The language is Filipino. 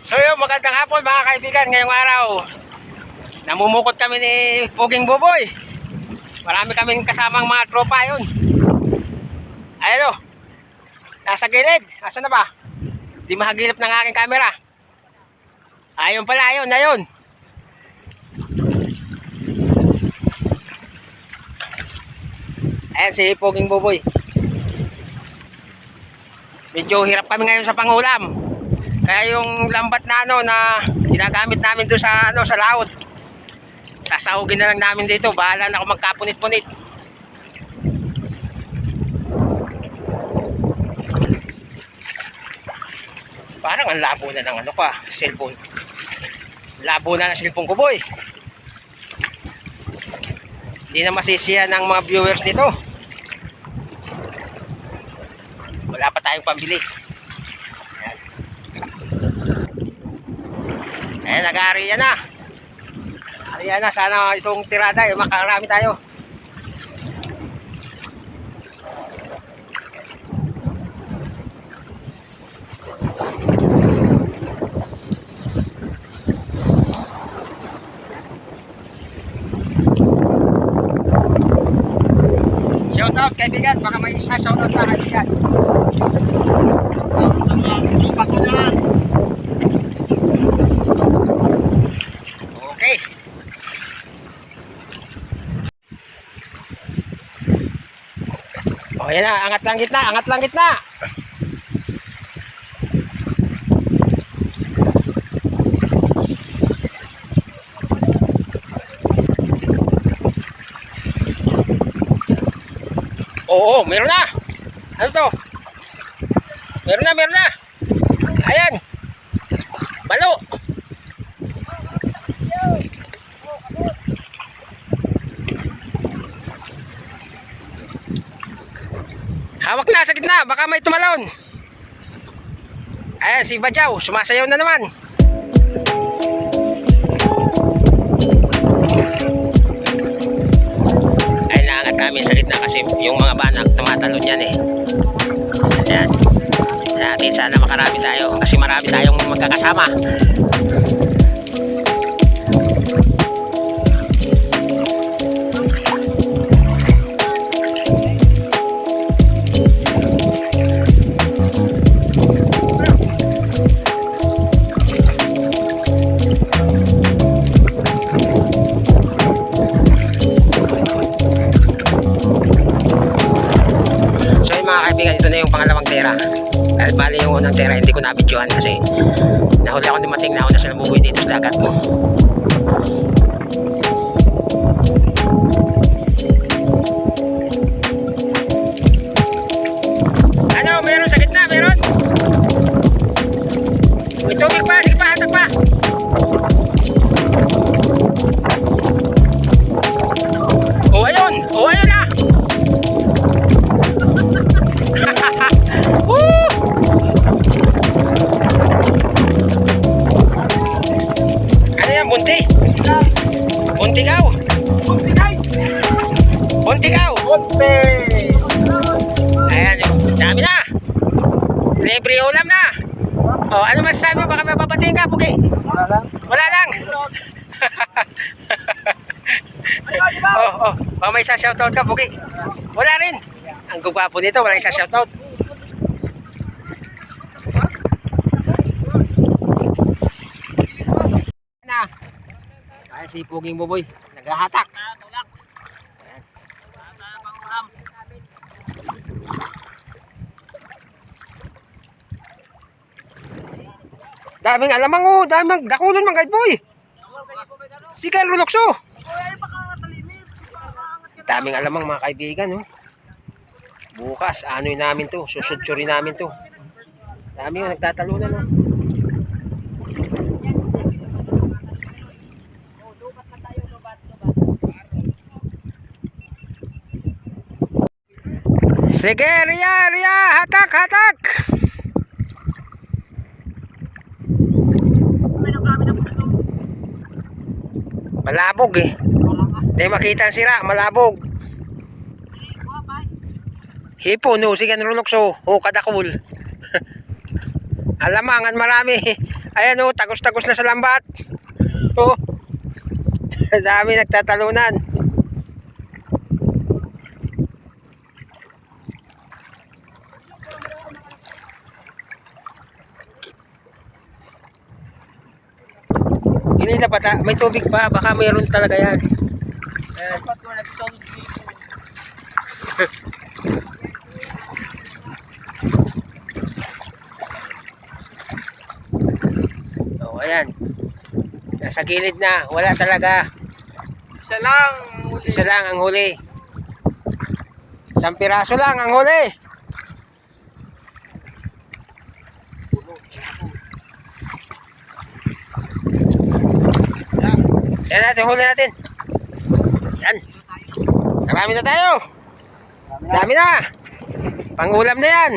So yun, magandang hapon mga kaibigan ngayong araw. Namumukot kami ni Puging Buboy. Marami kaming kasamang mga tropa yun. Ayan o. Nasa gilid. Asa na ba? Di mahagilap ng aking camera. Ayun pala, ayun, ayun. Ayan si Puging Buboy. Medyo hirap kami ngayon sa pangulam. Kaya yung lambat na ano na ginagamit namin doon sa ano sa laot. Sasahugin na lang namin dito. Bahala na ako magkapunit-punit. Parang ang labo na ng ano pa, cellphone. Labo na ng cellphone ko, boy. Hindi na masisiya ng mga viewers nito. Wala pa tayong pambili. Ayan, nag-aariya na. Aariya na, sana itong tirada, eh, makarami tayo. Shoutout kaibigan, baka may isa shoutout sa kaibigan. Sa mga tropa ko dyan. O yan na, angat lang gitna, angat lang gitna. Oo, meron na. Ano to? Meron na, meron na. Ayan. Balo. Na baka may tumalon. Ayan, si Badyaw, sumasayaw na naman. Ay, naangat kami sa gitna kasi yung mga banak tumatalon yan eh. Ayan. Natin sana makarami tayo kasi marami tayong magkakasama. Tera. Dahil bali yung unang tera, hindi ko nabidyohan kasi nahuli ako dumating na ako na sila bubuhay dito sa dagat mo. Ano, meron sa bunti? Buntigaw. Buntigaw. Bunte! Ayan, yung dami na. Libre ulam na. Oh, ano masasabi mo? Baka mapapatingin ka, Pugi. Wala lang. Wala lang. oh, oh. Baka may isa shoutout ka, Pugi. Wala rin. Ang gugwapo nito, wala isa shoutout. Na. Ay, si Puging Buboy. Naghahatak. Ayan. Daming alamang oh, daming dakulon mga guide boy. Sige, Rolokso. Daming alamang mga kaibigan oh. Bukas, anoy namin to, susudsurin namin to. Dami yung nagtatalunan oh. Sige, Ria, Ria, hatak, hatak. Malabog eh. Hindi makita ang sira, malabog. Hipo no, sige nulokso. O kadakul. Alamangan marami. Ayan oh, tagos-tagos na sa lambat. Oh. Dami nagtatalunan. Hindi na bata, may tubig pa, baka mayroon talaga yan. Ayan. Dito. Oh, ayan. Nasa gilid na, wala talaga. Isa lang. Isa lang ang huli. Isang piraso lang ang huli. Yan natin, huli natin. Yan. Marami na tayo. Dami na. Pangulam na yan.